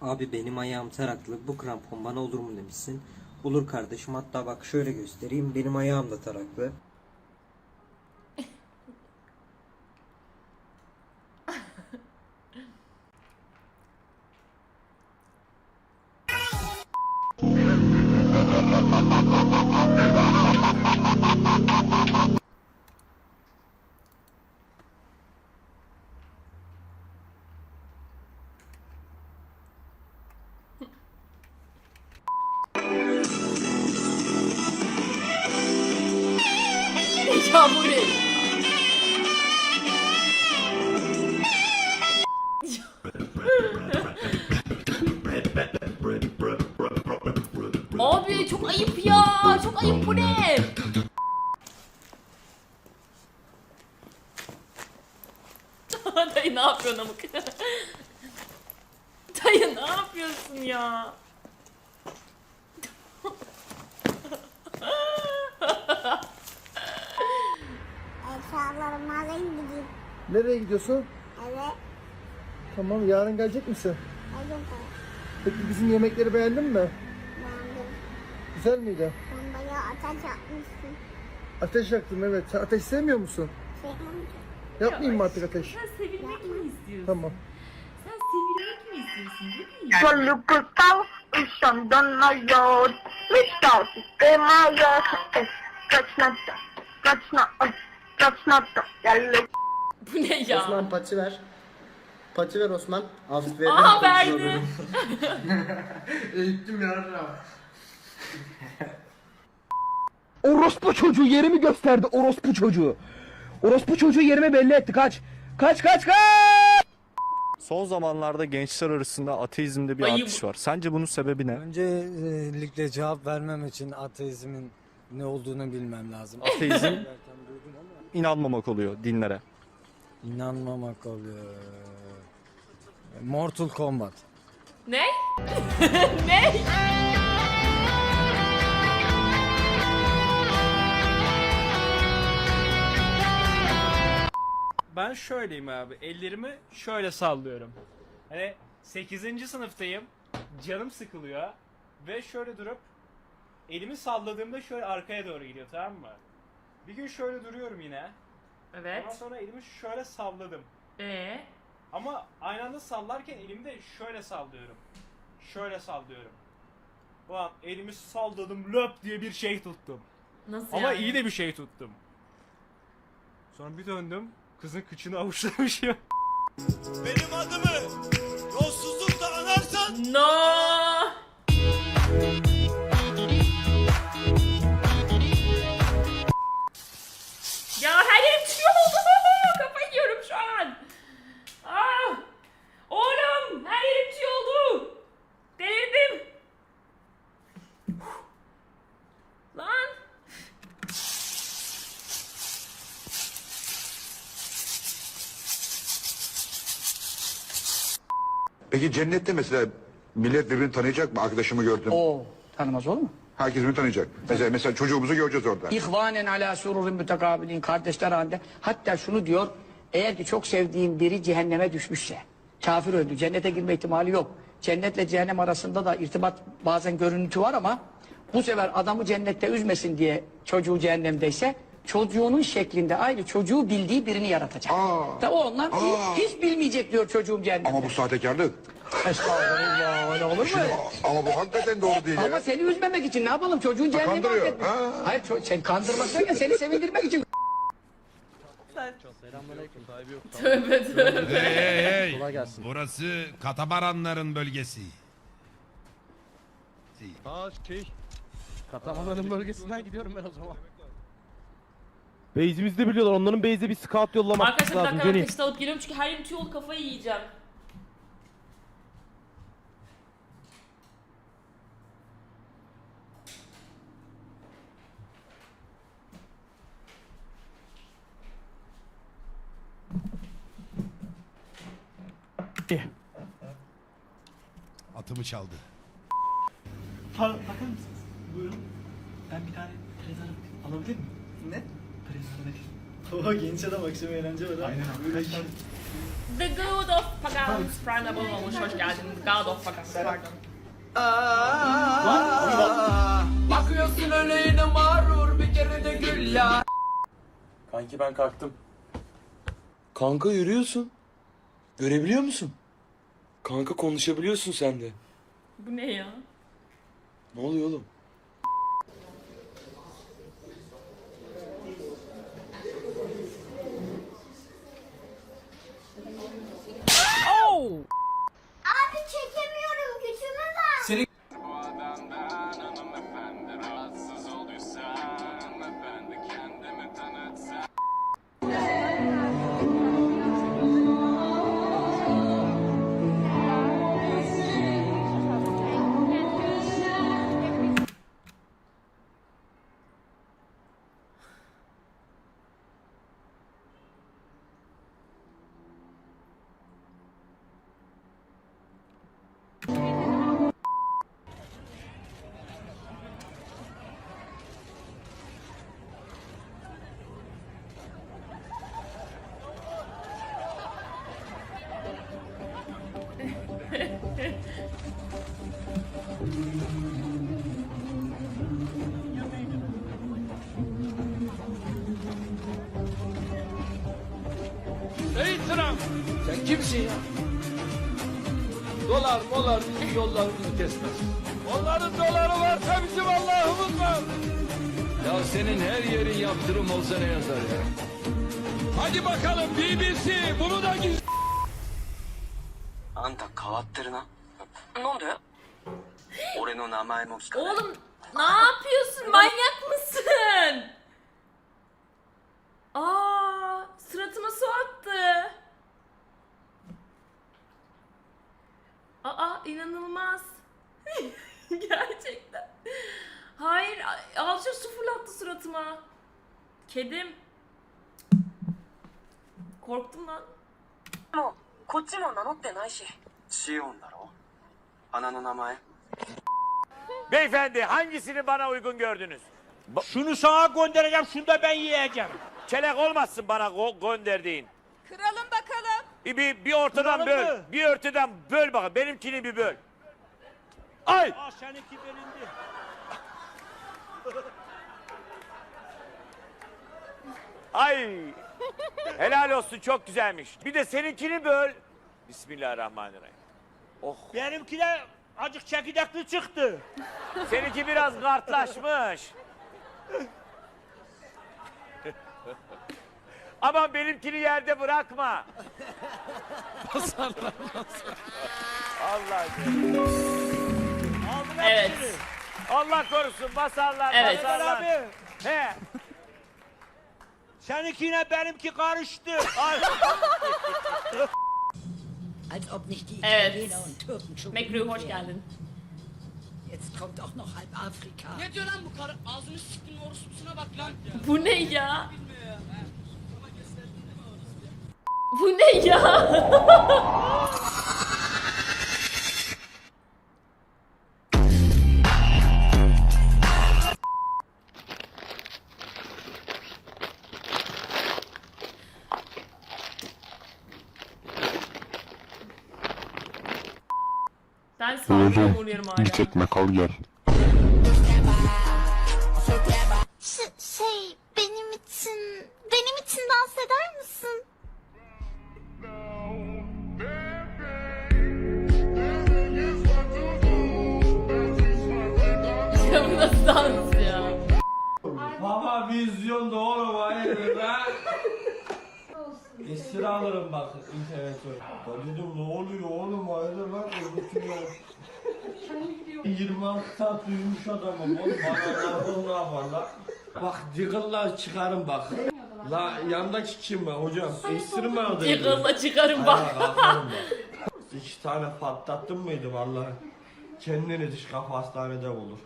Abi benim ayağım taraklı bu krampon bana olur mu demişsin. Olur kardeşim hatta bak şöyle göstereyim benim ayağım da taraklı. Ya bu ne? Abi çok ayıp ya. Çok ayıp bu ne? Dayı ne yapıyorsun amık? Dayı ne yapıyorsun ya? Eşyalarımı alayım gideyim. Nereye gidiyorsun? Evet. Tamam yarın gelecek misin? Hadi Peki bizim yemekleri beğendin mi? Beğendim. Güzel miydi? Sen bayağı ateş yapmışsın. Ateş yaktım evet. Sen ateş sevmiyor musun? Ki. Yapmayayım mı artık ateş? Sen sevilmek mi istiyorsun? Tamam. Sen sevilmek mi istiyorsun bebeğim? Solukutan isang ayod Mistaw sistema ya That's not That's Bu ne ya? Osman pati ver. Pati ver Osman. Hafif ver. Aha verdi. Eğittim ya. Orospu çocuğu yerimi gösterdi orospu çocuğu. Orospu çocuğu yerimi belli etti kaç. Kaç kaç kaç. Son zamanlarda gençler arasında ateizmde bir artış var. Sence bunun sebebi ne? Öncelikle cevap vermem için ateizmin ne olduğunu bilmem lazım. Ateizm inanmamak oluyor dinlere. inanmamak oluyor. Mortal Kombat. Ne? ne? Ben şöyleyim abi. Ellerimi şöyle sallıyorum. Hani 8. sınıftayım. Canım sıkılıyor. Ve şöyle durup elimi salladığımda şöyle arkaya doğru gidiyor tamam mı? Bir gün şöyle duruyorum yine. Ondan Evet. sonra elimi şöyle salladım. Ee, Ama aynı anda sallarken elimi de şöyle sallıyorum. Şöyle sallıyorum. Ulan elimi salladım löp diye bir şey tuttum. nasıl Ama yani? iyi de bir şey tuttum. Sonra bir döndüm. Kızın kıçını avuçlamışım. Benim adımı yolsuzlukla anarsan No. Peki cennette mesela millet birbirini tanıyacak mı? Arkadaşımı gördüm. Oo, tanımaz olur mu? Herkes birbirini tanıyacak. Mesela mesela çocuğumuzu göreceğiz orada. İhvanen ala sururin mütekabilin kardeşler halinde. Hatta şunu diyor, eğer ki çok sevdiğin biri cehenneme düşmüşse, kafir öldü, cennete girme ihtimali yok. Cennetle cehennem arasında da irtibat bazen görüntü var ama bu sefer adamı cennette üzmesin diye çocuğu cehennemdeyse çocuğunun şeklinde aynı çocuğu bildiği birini yaratacak. Aa. Da o ondan Aa. hiç bilmeyecek diyor çocuğum cehennemde. Ama bu sahtekarlık. Estağfurullah öyle olur mu? Şimdi, ama bu hakikaten doğru değil Ama ya. seni üzmemek için ne yapalım? Çocuğun cehennemi kandırıyor. hak etmiş. Ha. Hayır ço- sen kandırmak derken seni sevindirmek için. Tövbe tövbe. Hey hey hey. Kolay gelsin. Burası katamaranların bölgesi. Aa. Katamanların bölgesinden gidiyorum ben o zaman. Base'imizi de biliyorlar. Onların base'e bir scout yollamak Arkadaşlar bir lazım. dakika ben Jenny. peçete alıp geliyorum çünkü her yerim tüy oldu kafayı yiyeceğim. Atımı çaldı. bakar mısınız? Buyurun. Ben bir tane telefon alabilir miyim? Ne? Oha genç adam akşam eğlence var ha. Aynen abi. The God of Pagans Prime abone olmuş. Hoş geldin. God of Pagans. Pardon. Bakıyorsun öyle yine mağrur bir kere de gül ya. Kanki ben kalktım. Kanka yürüyorsun. Görebiliyor musun? Kanka konuşabiliyorsun sen de. Bu ne ya? Ne oluyor oğlum? dolar molar bizim yollarımızı kesmez. Onların doları varsa bizim Allah'ımız var. Ya senin her yerin yaptırım olsa ne yazar ya? Hadi bakalım BBC bunu da gizli. Anta kavattırına. Ne oluyor? Ore'nin namae Oğlum ne yapıyorsun? Manyak mısın? Aa, suratıma su attı. Aa, inanılmaz. Gerçekten. Hayır, alça su fırlattı suratıma. Kedim. Korktum lan. もうこっちも名乗ってないし。シオンだろ花の名前。 Beyefendi hangisini bana uygun gördünüz? Şunu sana göndereceğim, şunu da ben yiyeceğim. Çelek olmazsın bana go- gönderdiğin. Kıralım bakalım. bir, bir, bir ortadan böl. Bir ortadan böl bakalım. Benimkini bir böl. Ay! Aa, seninki bölündü. Ay! Helal olsun çok güzelmiş. Bir de seninkini böl. Bismillahirrahmanirrahim. Oh. Benimki de acık çekirdekli çıktı. Seninki biraz kartlaşmış. Aman benimkini yerde bırakma. Allah Evet. Allah korusun basarlar Evet. basarlar. He. Seninkiyle benimki karıştı. Ay. Als ob nicht die Evet. Italiener und Türken schon Mekruh hoş geldin. Jetzt kommt auch noch halb Afrika. Ne diyor lan bu karı? Ağzını sıktın orospusuna bak lan. Bu ne ya? Bu ne ya? Ben sağlıkla uğruyorum hala. şey Baba vizyon doğru hayırdır ha? Esir alırım bak internet Dedim ne oluyor oğlum hayırdır lan öbütüyor. 26 saat uyumuş adamım oğlum bana ne yapar la? Bak Diggle'la çıkarım bak. La yandaki kim ben hocam? Esir mi aldın? Yıkılma çıkarım bak. İki tane patlattın mıydı vallahi? Kendini dış kafa hastanede bulur.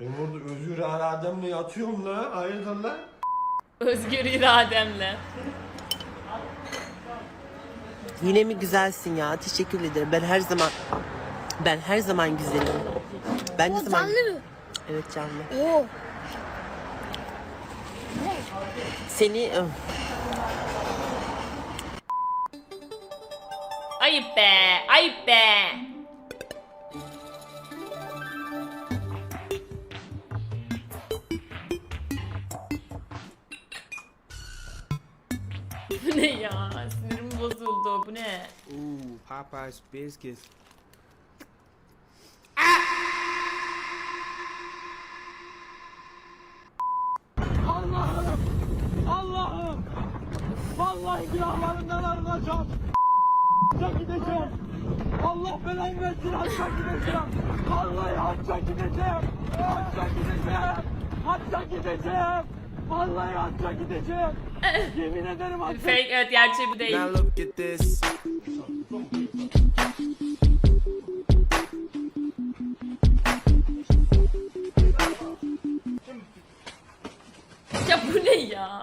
Ben burada özür irademle yatıyorum la. Hayırdır la? Özgür irademle. Yine mi güzelsin ya? Teşekkür ederim. Ben her zaman ben her zaman güzelim. Ben ne zaman Canlı mı? Evet canlı. Oo. Seni Ayıp be, ayıp be. Bu ne ya? Sinirim bozuldu. Bu ne? Ooh, Popeye's biscuits. Allah'ım! Allah'ım! Vallahi günahlarımdan arınacağım. Hacca gideceğim. Allah belamı versin hacca gideceğim. Vallahi hacca gideceğim. Hacca gideceğim. Hacca gideceğim. Vallahi hacca gideceğim. Yemin ederim hacca Fake evet gerçeği bu değil. look at this. Ya bu ne ya?